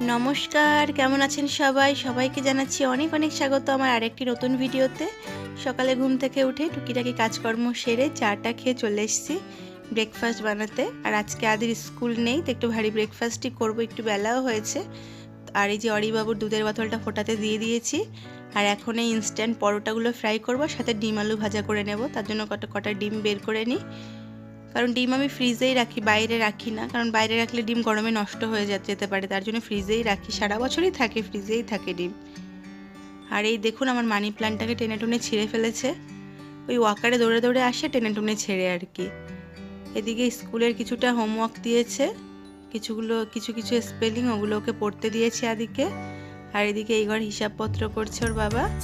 নমস্কার, কেমন আছেন সবাই? সবাইকে জানাচ্ছি অনেক অনেক স্বাগত আমার আরেকটি নতুন ভিডিওতে। সকালে ঘুম থেকে উঠে টুকিটাকি কাজকর্ম সেরে চাটা খেয়ে চলে এসেছি ব্রেকফাস্ট বানাতে। আর আজকে আদির স্কুল নেই, তো একটু ভারী ব্রেকফাস্টই করব, একটু বেলাও হয়েছে। আর এই যে অরিবাবুর দুধের বোতলটা ফোটাতে দিয়ে দিয়েছি। আর এখন এই ইনস্ট্যান্ট পরোটাগুলো ফ্রাই করব, সাথে ডিম আলু ভাজা করে নেব। তার জন্য কটা কটা ডিম বের করে নিই। কারণ ডিম আমি ফ্রিজেই রাখি, বাইরে রাখি না। কারণ বাইরে রাখলে ডিম গরমে নষ্ট হয়ে যেতে পারে, তার জন্য ফ্রিজেই রাখি। সারা বছরই থাকে, ফ্রিজেই থাকে ডিম। আর এই দেখুন আমার মানি প্ল্যান্টটাকে টেনে টুনে ছিঁড়ে ফেলেছে। ওই ওয়াকারে দৌড়ে দৌড়ে আসে টেনে টুনে ছেড়ে আর কি। এদিকে স্কুলের কিছুটা হোমওয়ার্ক দিয়েছে। কিছুগুলো, কিছু কিছু স্পেলিং ওগুলো ওকে পড়তে দিয়েছে আদিকে। আর এদিকে এই ঘর হিসাবপত্র করছে ওর বাবা।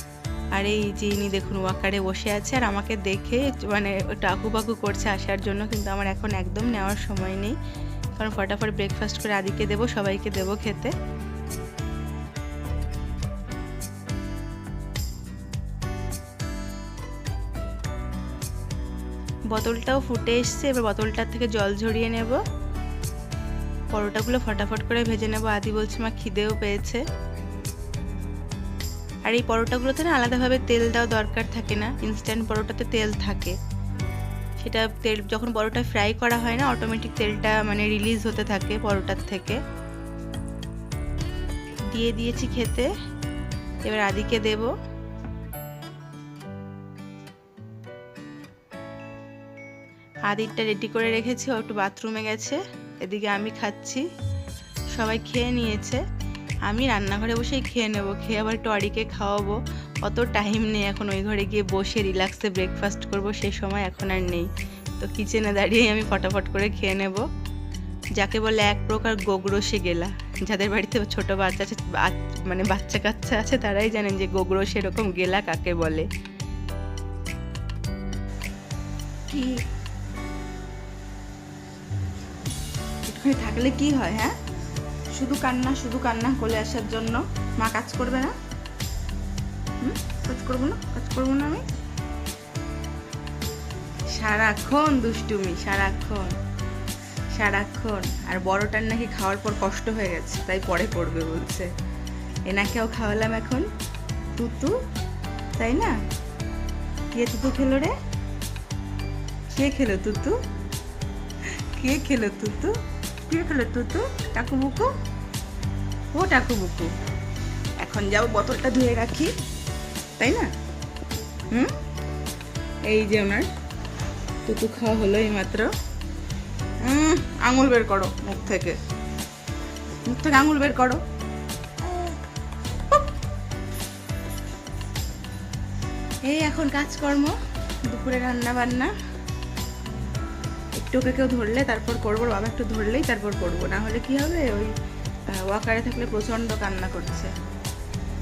আর এই যে ইনি দেখুন ওয়াকারে বসে আছে আর আমাকে দেখে মানে টাকু পাকু করছে আসার জন্য, কিন্তু আমার এখন একদম নেওয়ার সময় নেই। কারণ ফটাফট ব্রেকফাস্ট করে আদিকে দেবো, সবাইকে দেবো খেতে। বোতলটাও ফুটে এসছে, এবার বোতলটার থেকে জল ঝরিয়ে নেব। পরোটাগুলো ফটাফট করে ভেজে নেব। আদি বলছে, মা, খিদেও পেয়েছে। আর এই পরোটাগুলোতে না আলাদাভাবে তেল দেওয়া দরকার থাকে না ইনস্ট্যান্ট পরোটাতে তেল থাকে। সেটা তেল, যখন পরোটা ফ্রাই করা হয় না অটোমেটিক তেলটা মানে রিলিজ হতে থাকে পরোটার থেকে। দিয়ে দিয়েছি খেতে, এবার আদিকে দেব। আদিরটা রেডি করে রেখেছি, ও একটু বাথরুমে গেছে, এদিকে আমি খাচ্ছি। সবাই খেয়ে নিয়েছে। আমি রান্নাঘরে বসেই খেয়ে নেব, খেয়ে আবার টরিকে খাওয়াবো। অত টাইম নেই, এখন ওই ঘরে গিয়ে বসে রিল্যাক্সে ব্রেকফাস্ট করব, সে সময় এখন আর নেই। তো কিচেনে দাঁড়িয়েই আমি ফটাফট করে খেয়ে নেব। যাকে বলে এক প্রকার গোগ্রসে গেলা যাদের বাড়িতে ছোট বাচ্চা আছে মানে বাচ্চা কাচ্চা আছে, তারাই জানেন যে গোগ্রস এরকম গেলা কাকে বলে। কি? থাকলে কি হয় হ্যাঁ? শুধু কান্না শুধু কান্না কোলে আসার জন্য। মা কাজ করবে না। হুম? কাজ করব না? কাজ করব না আমি? সারাক্ষণ দুষ্টুমি, সারাক্ষণ সারাক্ষণ। আর বড়টার নাকি খাওয়ার পর কষ্ট হয়ে গেছে, তাই পরে করবে বলছে। এনাকেও খাওয়ালাম এখন। তুতু, তাই না? কে তুতু খেলো রে? কে খেলো তুতু? কে খেলো তুতু? কে খেলো তুতু? টাকু বুকু ও টাকু বুকু এখন যাও, বোতলটা ধুয়ে রাখি। তাই না? হুম? এই যে ওনার টুকু খাওয়া হলো এইমাত্র। হুম আঙুল বের করো মুখ থেকে। মুখ থেকে আঙুল বের করো। এই এখন কাজকর্ম, দুপুরে রান্না বান্না একটু ওকে কেউ ধরলে তারপর করব বাবা একটু ধরলেই তারপর করব। না হলে কি হবে? ওই ওয়াকারে থাকলে প্রচণ্ড কান্না করছে।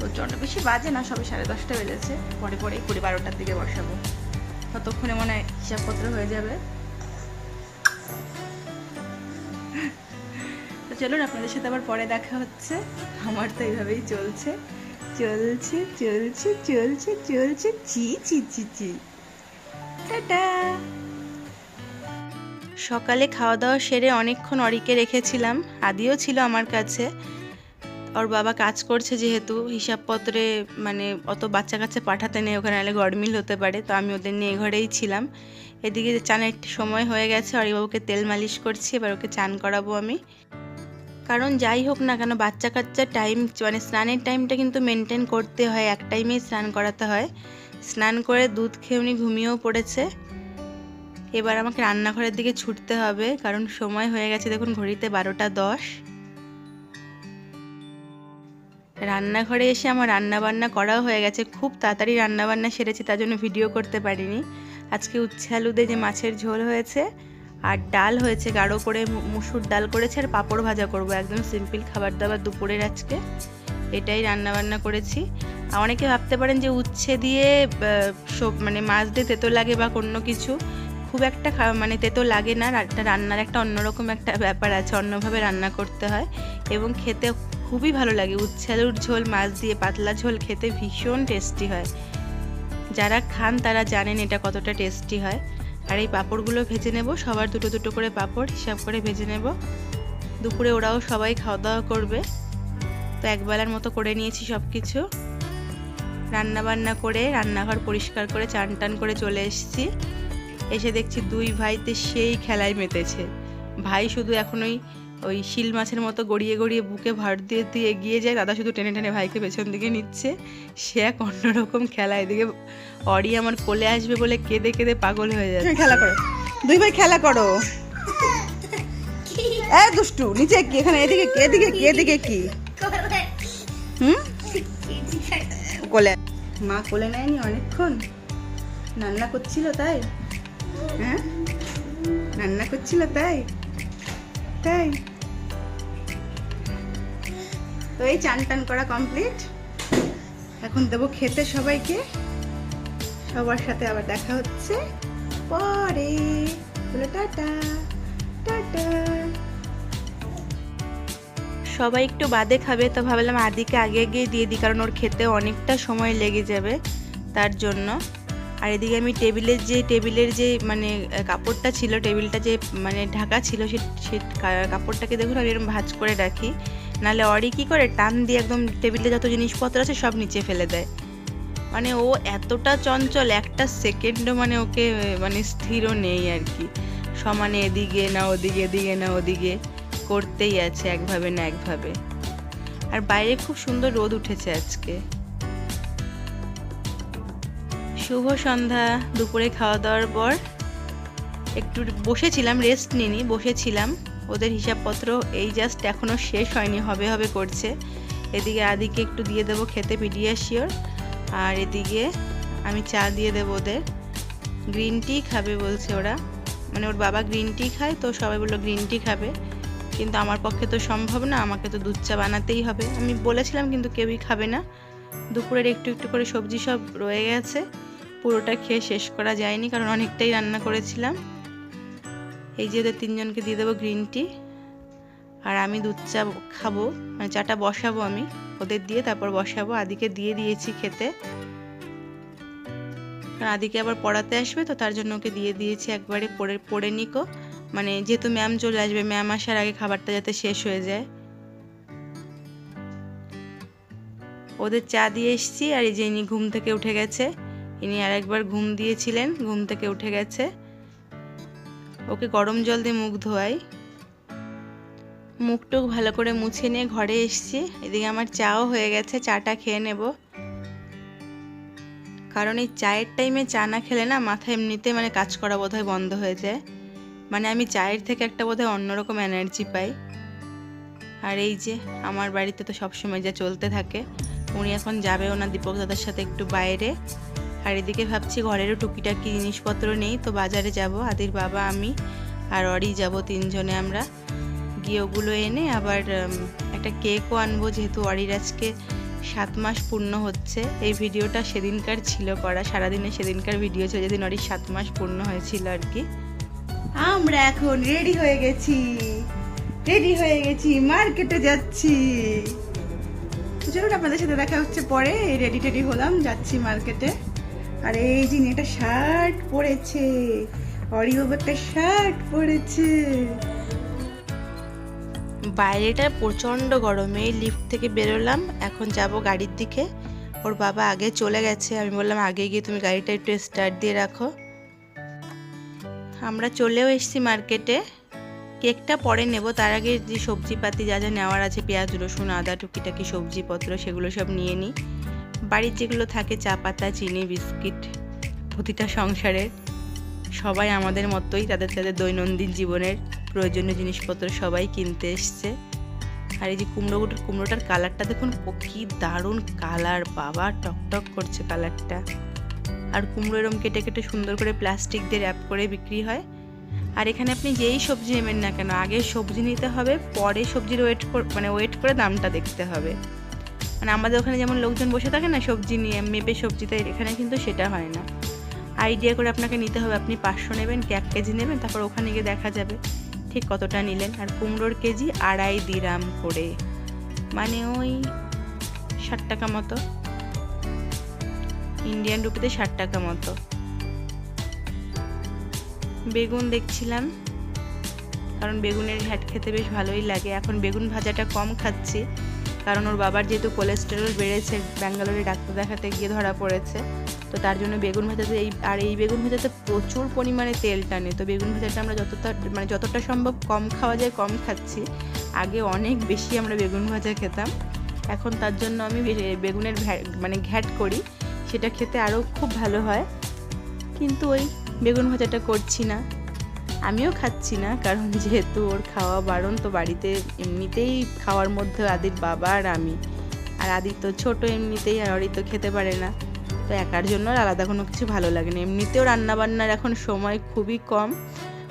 প্রচণ্ড, বেশি বাজে না, সবে সাড়ে দশটা বেজেছে। পরে পরে কুড়ি বারোটার দিকে বসাবো। ততক্ষণে মনে হয় হিসাবপত্র হয়ে যাবে। তো চলুন, আপনাদের সাথে আবার পরে দেখা হচ্ছে। আমার তো এইভাবেই চলছে। চলছে চলছে চলছে চলছে, চি চি চি চি। টাটা! সকালে খাওয়া দাওয়া সেরে অনেকক্ষণ অরিকে রেখেছিলাম। আদিও ছিল আমার কাছে। ওর বাবা কাজ করছে যেহেতু, হিসাবপত্রে মানে অত বাচ্চা কাচ্চা পাঠাতে নেই, ওখানে নাহলে গরমিল হতে পারে, তো আমি ওদের নিয়ে ঘরেই ছিলাম। এদিকে চানের সময় হয়ে গেছে, অরিবাবুকে তেল মালিশ করছি, এবার ওকে চান করাবো আমি। কারণ যাই হোক না কেন, বাচ্চা কাচ্চার টাইম মানে স্নানের টাইমটা কিন্তু মেনটেন করতে হয়, এক টাইমেই স্নান করাতে হয়। স্নান করে দুধ খেয়ে উনি ঘুমিয়েও পড়েছে। এবার আমাকে রান্নাঘরের দিকে ছুটতে হবে, কারণ সময় হয়ে গেছে দেখুন ঘড়িতে বারোটা দশ। রান্নাঘরে এসে আমার রান্না বান্না করাও হয়ে গেছে, খুব তাড়াতাড়ি রান্না বান্না সেরেছি, তার জন্য ভিডিও করতে পারিনি। আজকে উচ্ছে আলু দিয়ে যে মাছের ঝোল হয়েছে আর ডাল হয়েছে, গাঢ় করে মুসুর ডাল করেছে আর পাঁপড় ভাজা করব, একদম সিম্পল খাবার দাবার দুপুরের আজকে। এটাই রান্না বান্না করেছি অনেকে ভাবতে পারেন যে উচ্ছে দিয়ে মানে মাছ দিয়ে তেতো লাগে বা অন্য কিছু খুব একটা মানে তেতো লাগে না, রা- রান্নার একটা অন্যরকম একটা ব্যাপার আছে, অন্যভাবে রান্না করতে হয় এবং খেতে খুবই ভালো লাগে। উচ্ছে আলুর ঝোল, মাছ দিয়ে পাতলা ঝোল খেতে ভীষণ টেস্টি হয়। যারা খান তারা জানেন এটা কতটা টেস্টি হয়। আর এই পাঁপড়গুলো ভেজে নেব, সবার দুটো দুটো করে পাঁপড় হিসাব করে ভেজে নেব। দুপুরে ওরাও সবাই খাওয়া দাওয়া করবে। তো একবেলার মতো করে নিয়েছি সব কিছু রান্না বান্না করে, রান্নাঘর পরিষ্কার করে চান টান করে চলে এসেছি। এসে দেখছি দুই ভাইতে সেই খেলায় মেতেছে। ভাই শুধু এখন ওই ওই শিল মাছের মতো গড়িয়ে গড়িয়ে বুকে ভার দিয়ে দিয়ে এগিয়ে যায়, দাদা শুধু টেনে টেনে ভাইকে পেছন দিকে নিচ্ছে। সে এক অন্যরকম খেলা, এদিকে অরি আমার কোলে আসবে বলে কেঁদে কেঁদে পাগল হয়ে যাচ্ছে। খেলা করো। দুই ভাই খেলা করো। এ দুষ্টু, নিচে কি? এখানে এদিকে কি? এদিকে কি? এদিকে কি? হুম? কোলে। মা কোলে নেয়নি অনেকক্ষণ? রান্না করছিল তাই? হ্যাঁ? রান্না করছিল তাই? তাই? তো এই চান টান করা কমপ্লিট এখন দেবো খেতে সবাইকে। সবার সাথে আবার দেখা হচ্ছে পরে। Tata tata. সবাই একটু বাদে খাবে, তো ভাবলাম আদিকে আগে গিয়ে দিয়ে দিই, কারণ ওর খেতে অনেকটা সময় লেগে যাবে তার জন্য। আর এদিকে আমি টেবিলের যে টেবিলের যে মানে কাপড়টা ছিল, টেবিলটা যে মানে ঢাকা ছিল, সে সে কাপড়টাকে দেখুন, আমি এরকম ভাঁজ করে রাখি। নাহলে অরি কী করে? টান দিয়ে একদম টেবিলে যত জিনিসপত্র আছে, সব নিচে ফেলে দেয়। মানে ও এতটা চঞ্চল, একটা সেকেন্ডও মানে ওকে মানে স্থিরও নেই আর কি। সমানে এদিকে না, ওদিকে, এদিকে না, ওদিকে। করতেই আছে, একভাবে না একভাবে। আর বাইরে খুব সুন্দর রোদ উঠেছে আজকে। শুভ সন্ধ্যা, দুপুরে খাওয়া দাওয়ার পর একটু বসেছিলাম রেস্ট নিনি বসেছিলাম। ওদের হিসাবপত্র এই জাস্ট এখনও শেষ হয়নি, হবে হবে করছে। এদিকে আদিকে একটু দিয়ে দেবো খেতে পিডিয়াশিওর আর এদিকে আমি চা দিয়ে দেবো ওদের। গ্রিন টি খাবে বলছে ওরা। মানে ওর বাবা গ্রিন টি খায়, তো সবাই বলল গ্রিন টি খাবে। কিন্তু আমার পক্ষে তো সম্ভব না, আমাকে তো দুধ চা বানাতেই হবে। আমি বলেছিলাম কিন্তু কেউই খাবে না। দুপুরের একটু একটু করে সবজি সব রয়ে গেছে। পুরোটা খেয়ে শেষ করা যায়নি, কারণ অনেকটাই রান্না করেছিলাম। এই যে ওদের তিনজনকে দিয়ে দেবো গ্রিন টি আর আমি দুধ চা খাব মানে চাটা বসাবো আমি, ওদের দিয়ে তারপর বসাবো। আদিকে দিয়ে দিয়েছি খেতে। কারণ আদিকে আবার পড়াতে আসবে, তো তার জন্য ওকে দিয়ে দিয়েছি একবারে পড়ে পড়ে নিকো মানে যেহেতু ম্যাম চলে আসবে ম্যাম আসার আগে খাবারটা যাতে শেষ হয়ে যায়। ওদের চা দিয়ে এসছি, আর এই যে ঘুম থেকে উঠে গেছে ইনি আর একবার ঘুম দিয়েছিলেন, ঘুম থেকে উঠে গেছে। ওকে গরম জল দিয়ে মুখ ধোয়াই। মুখ টুক ভালো করে মুছে নিয়ে ঘরে এসছি। এদিকে আমার চাও হয়ে গেছে, চাটা খেয়ে নেব। কারণ এই চায়ের টাইমে চা না খেলে না মাথা এমনিতে মানে কাজ করা বোধহয় বন্ধ হয়ে যায়। মানে আমি চায়ের থেকে একটা বোধহয় অন্যরকম এনার্জি পাই। আর এই যে, আমার বাড়িতে তো সবসময় যা চলতে থাকে, উনি এখন যাবে ওনার দীপক দাদার সাথে একটু বাইরে। আর এদিকে ভাবছি ঘরেরও টুকিটাকি জিনিসপত্র নেই, তো বাজারে যাব, আদির বাবা, আমি আর অরি যাব তিনজনে আমরা। গিয়ে ওগুলো এনে আবার একটা কেকও আনব, যেহেতু অরির আজকে সাত মাস পূর্ণ হচ্ছে। এই ভিডিওটা সেদিনকার ছিল করা, সারাদিনে সেদিনকার ভিডিও ছিল, যেদিন অরির সাত মাস পূর্ণ হয়েছিল আর কি। আমরা এখন রেডি হয়ে গেছি, রেডি হয়ে গেছি, মার্কেটে যাচ্ছি। চলুন, আপনাদের সাথে দেখা হচ্ছে পরে রেডি টেডি হলাম, যাচ্ছি মার্কেটে। আর এই যে একটা শার্ট পরেছে, অরিও একটা শার্ট পরেছে। বাইরেটা প্রচণ্ড গরম এই লিফট থেকে বেরোলাম, এখন যাব গাড়ির দিকে। ওর বাবা আগে চলে গেছে, আমি বললাম আগে গিয়ে তুমি গাড়িটা একটু স্টার্ট দিয়ে রাখো। আমরা চলেও এসেছি মার্কেটে কেকটা পরে নেব, তার আগে যে সবজিপাতি যা যা নেওয়ার আছে, পেঁয়াজ, রসুন, আদা, টুকিটাকি, সবজিপত্র, সেগুলো সব নিয়ে নিই। বাড়ির যেগুলো থাকে চা পাতা, চিনি, বিস্কিট, প্রতিটা সংসারের সবাই আমাদের মতোই তাদের তাদের দৈনন্দিন জীবনের প্রয়োজনীয় জিনিসপত্র সবাই কিনতে এসছে। আর এই যে কুমড়ো কুমড়োটার কালারটা দেখুন কি দারুণ কালার, বাবা টকটক করছে কালারটা। আর কুমড়ো এরম কেটে কেটে সুন্দর করে প্লাস্টিক দিয়ে র্যাপ করে বিক্রি হয়। আর এখানে আপনি যেই সবজি নেবেন না কেন, আগে সবজি নিতে হবে, পরে সবজির ওয়েট মানে ওয়েট করে দামটা দেখতে হবে। মানে আমাদের ওখানে যেমন লোকজন বসে থাকে না, সবজি নিয়ে, মেপে সবজি তাই এখানে কিন্তু সেটা হয় না। আইডিয়া করে আপনাকে নিতে হবে, আপনি পাঁচশো নেবেন, কি এক কেজি নেবেন, তারপর ওখানে গিয়ে দেখা যাবে ঠিক কতটা নিলেন। আর কুমড়োর কেজি আড়াই দিরাম করে মানে ওই ষাট টাকা মতো। ইন্ডিয়ান রুপিতে ষাট টাকা মতো। বেগুন দেখছিলাম, কারণ বেগুনের ঘ্যাট খেতে বেশ ভালোই লাগে। এখন বেগুন ভাজাটা কম খাচ্ছি। কারণ ওর বাবার যেহেতু কোলেস্টেরল বেড়েছে, ব্যাঙ্গালোরে ডাক্তার দেখাতে গিয়ে ধরা পড়েছে, তো তার জন্য বেগুন ভাজাতে এই, আর এই বেগুন ভাজাতে প্রচুর পরিমাণে তেল টানে। তো বেগুন ভাজাটা আমরা যতটা মানে যতটা সম্ভব কম খাওয়া যায়, কম খাচ্ছি। আগে অনেক বেশি আমরা বেগুন ভাজা খেতাম। এখন তার জন্য আমি বেগুনের মানে ঘ্যাট করি। সেটা খেতে আরও খুব ভালো হয়। কিন্তু ওই বেগুন ভাজাটা করছি না। আমিও খাচ্ছি না, কারণ যেহেতু ওর খাওয়া বারণ, তো বাড়িতে এমনিতেই খাওয়ার মধ্যে আদির বাবা আর আমি। আর আদি তো ছোটো এমনিতেই, আর অরি তো খেতে পারে না। তো একার জন্য আলাদা কোনো কিছু ভালো লাগে না। এমনিতেও রান্নাবান্নার এখন সময় খুবই কম।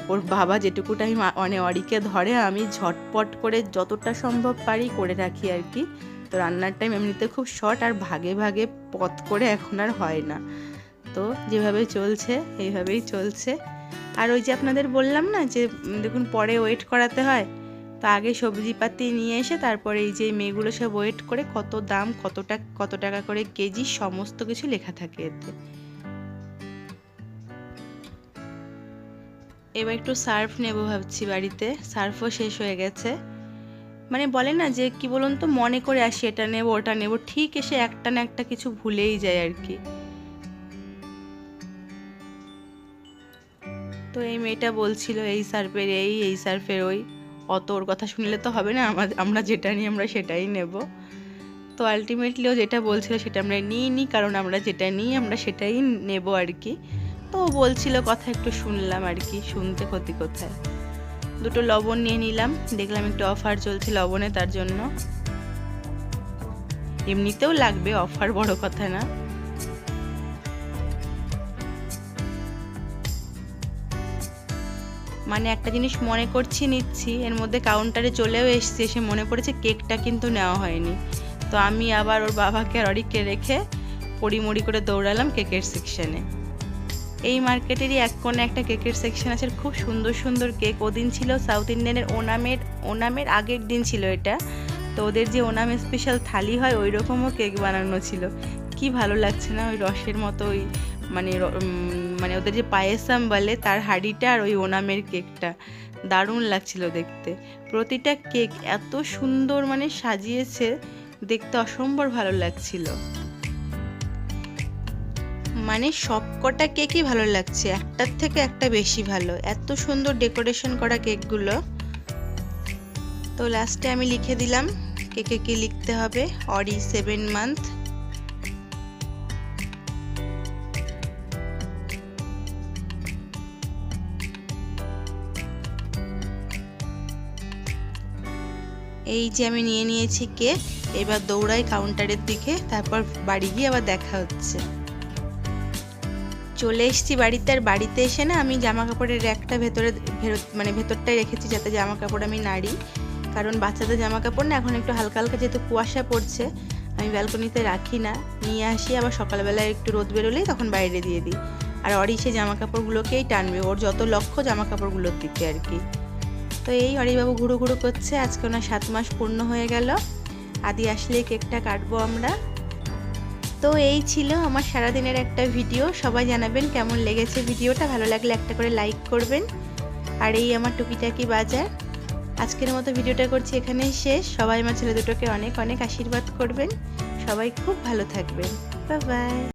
ওর বাবা যেটুকু টাইম মানে অরিকে ধরে, আমি ঝটপট করে যতটা সম্ভব পারি করে রাখি আর কি। তো রান্নার টাইম এমনিতে খুব শর্ট আর ভাগে ভাগে পথ করে এখন আর হয় না। তো যেভাবে চলছে, এইভাবেই চলছে। আর ওই যে আপনাদের বললাম না যে দেখুন পরে ওয়েট করাতে হয়, তো আগে সবজিপাতি নিয়ে এসে তারপরে এই যে মেয়েগুলো সব ওয়েট করে কত দাম, কতটা, কত টাকা করে কেজি, সমস্ত কিছু লেখা থাকে এতে। এবার একটু সার্ফ নেব ভাবছি বাড়িতে সার্ফও শেষ হয়ে গেছে। মানে বলে না যে, কি বলুন তো, মনে করে আসি, এটা নেব, ওটা নেব, ঠিক এসে একটা না একটা কিছু ভুলেই যায় আর কি। তো এই মেয়েটা বলছিল, এই সার্ফের এই এই সার্ফের ওই। অত ওর কথা শুনলে তো হবে না আমার যেটা নিই আমরা সেটাই নেব। তো আলটিমেটলিও যেটা বলছিল সেটা আমরা নিই নি, কারণ আমরা যেটা নিই আমরা সেটাই নেব আর কি। তো বলছিল, কথা একটু শুনলাম আর কি, শুনতে ক্ষতি কোথায়? দুটো লবণ নিয়ে নিলাম, দেখলাম একটু অফার চলছে লবণে তার জন্য। এমনিতেও লাগবে অফার বড় কথা না। মানে একটা জিনিস মনে করছি নিচ্ছি, এর মধ্যে কাউন্টারে চলেও এসছে, এসে মনে পড়েছে কেকটা কিন্তু নেওয়া হয়নি। তো আমি আবার ওর বাবাকে অরিককে রেখে পড়িমড়ি করে দৌড়ালাম কেকের সেকশনে এই মার্কেটেরই এক কোণে একটা কেকের সেকশন আছে খুব সুন্দর সুন্দর কেক ওদিন ছিল সাউথ ইন্ডিয়ানের ওনামের ওনামের আগের দিন ছিল এটা। তো ওদের যে ওনাম স্পেশাল থালি হয় ওই রকমও কেক বানানো ছিল। কি ভালো লাগছে না ওই রসের মতো ওই মানে মানে ওদের যে পায়েসাম বলে, তার হাঁড়িটা আর ওই ওনামের কেকটা। দারুণ লাগছিল দেখতে। প্রতিটা কেক এত সুন্দর মানে সাজিয়েছে, দেখতে অসম্ভব ভালো লাগছিল। মানে সবকটা কেকই ভালো লাগছে, একটার থেকে একটা বেশি ভালো। এত সুন্দর ডেকোরেশন করা কেকগুলো। তো লাস্টে আমি লিখে দিলাম, কেকে কি লিখতে হবে? Ori seven month. এই যে আমি নিয়ে নিয়েছি কেক, এবার দৌড়াই কাউন্টারের দিকে, তারপর বাড়ি গিয়ে আবার দেখা হচ্ছে। চলে এসেছি বাড়িতে, আর বাড়িতে এসে না আমি জামা কাপড়ের র্যাকটা ভেতরে মানে ভেতরটাই রেখেছি যাতে জামা কাপড় আমি নাড়ি। কারণ বাচ্চাদের জামা কাপড় না এখন একটু হালকা হালকা যেহেতু কুয়াশা পড়ছে, আমি ব্যালকনিতে রাখি না। নিয়ে আসি, আবার সকালবেলায় একটু রোদ বেরোলেই তখন বাইরে দিয়ে দিই। আর অরি সে জামা কাপড়গুলোকেই টানবে, ওর যত লক্ষ্য জামা কাপড়গুলোর দিকে আর কি। তো এই হরিবাবু ঘুরো ঘুরো করছে, আজকে ওনার সাত মাস পূর্ণ হয়ে গেল। আদি আসলে কেকটা কাটবো আমরা। তো এই ছিল আমার সারাদিনের একটা ভিডিও। সবাই জানাবেন কেমন লেগেছে ভিডিওটা। ভালো লাগলে একটা করে লাইক করবেন। আর এই আমার টুকিটাকি বাজার। আজকের মতো ভিডিওটা করছি এখানেই শেষ। সবাই আমার ছেলে দুটোকে অনেক অনেক আশীর্বাদ করবেন। সবাই খুব ভালো থাকবেন। Bye bye.